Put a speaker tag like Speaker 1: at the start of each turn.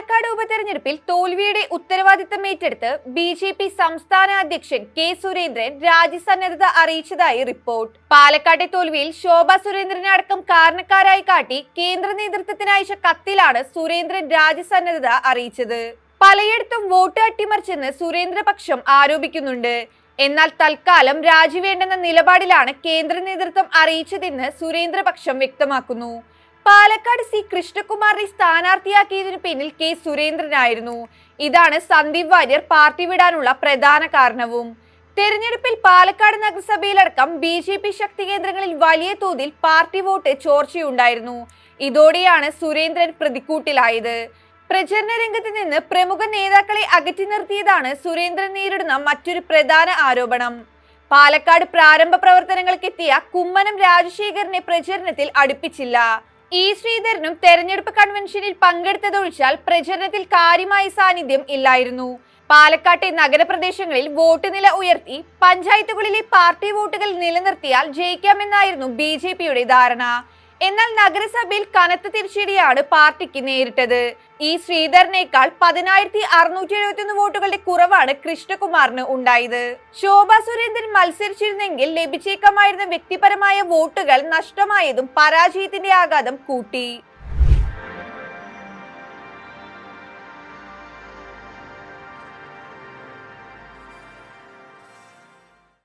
Speaker 1: പാലക്കാട് ഉപതെരഞ്ഞെടുപ്പിൽ തോൽവിയുടെ ഉത്തരവാദിത്തം ഏറ്റെടുത്ത് ബി ജെ പി സംസ്ഥാന അധ്യക്ഷൻ കെ സുരേന്ദ്രൻ രാജ്യസന്നദ്ധത അറിയിച്ചതായി റിപ്പോർട്ട്. പാലക്കാട്ടെ തോൽവിയിൽ ശോഭ സുരേന്ദ്രനെ അടക്കം കാരണക്കാരായി കാട്ടി കേന്ദ്ര നേതൃത്വത്തിന് അയച്ച കത്തിലാണ് സുരേന്ദ്രൻ രാജ്യസന്നദ്ധത അറിയിച്ചത്. പലയിടത്തും വോട്ട് അട്ടിമറിച്ചെന്ന് സുരേന്ദ്രപക്ഷം ആരോപിക്കുന്നുണ്ട്. എന്നാൽ തൽക്കാലം രാജിവേണ്ടെന്ന നിലപാടിലാണ് കേന്ദ്ര നേതൃത്വം അറിയിച്ചതെന്ന് സുരേന്ദ്രപക്ഷം വ്യക്തമാക്കുന്നു. പാലക്കാട് സി കൃഷ്ണകുമാറിനെ സ്ഥാനാർത്ഥിയാക്കിയതിനു പിന്നിൽ കെ സുരേന്ദ്രനായിരുന്നു. ഇതാണ് സന്ദീപ് വാര്യർ പാർട്ടി വിടാനുള്ള പ്രധാന കാരണവും. തെരഞ്ഞെടുപ്പിൽ പാലക്കാട് നഗരസഭയിലടക്കം ബി ജെ പി ശക്തി കേന്ദ്രങ്ങളിൽ വലിയ തോതിൽ പാർട്ടി വോട്ട് ചോർച്ചയുണ്ടായിരുന്നു. ഇതോടെയാണ് സുരേന്ദ്രൻ പ്രതിക്കൂട്ടിലായത്. പ്രചരണ രംഗത്ത് നിന്ന് പ്രമുഖ നേതാക്കളെ അകറ്റി നിർത്തിയതാണ് സുരേന്ദ്രൻ നേരിടുന്ന മറ്റൊരു പ്രധാന ആരോപണം. പാലക്കാട് പ്രാരംഭ പ്രവർത്തനങ്ങൾക്കെത്തിയ കുമ്മനം രാജശേഖരനെ പ്രചരണത്തിൽ അടുപ്പിച്ചില്ല. ഇ ശ്രീധരനും തെരഞ്ഞെടുപ്പ് കൺവെൻഷനിൽ പങ്കെടുത്തതൊഴിച്ചാൽ പ്രചരണത്തിൽ കാര്യമായ സാന്നിധ്യം ഇല്ലായിരുന്നു. പാലക്കാട്ടെ നഗരപ്രദേശങ്ങളിൽ വോട്ട് നില ഉയർത്തി പഞ്ചായത്തുകളിലെ പാർട്ടി വോട്ടുകൾ നിലനിർത്തിയാൽ ജയിക്കാമെന്നായിരുന്നു ബി ധാരണ. എന്നാൽ നഗരസഭയിൽ കനത്ത തിരിച്ചടിയാണ് പാർട്ടിക്ക് നേരിട്ടത്. ഈ ശ്രീധരനേക്കാൾ പതിനായിരത്തി അറുന്നൂറ്റി എഴുപത്തിയൊന്ന് വോട്ടുകളുടെ കുറവാണ് കൃഷ്ണകുമാറിന് ഉണ്ടായത്. ശോഭ സുരേന്ദ്രൻ മത്സരിച്ചിരുന്നെങ്കിൽ ലഭിച്ചേക്കാമായിരുന്ന വ്യക്തിപരമായ വോട്ടുകൾ നഷ്ടമായതും പരാജയത്തിന്റെ ആഘാതം കൂട്ടി.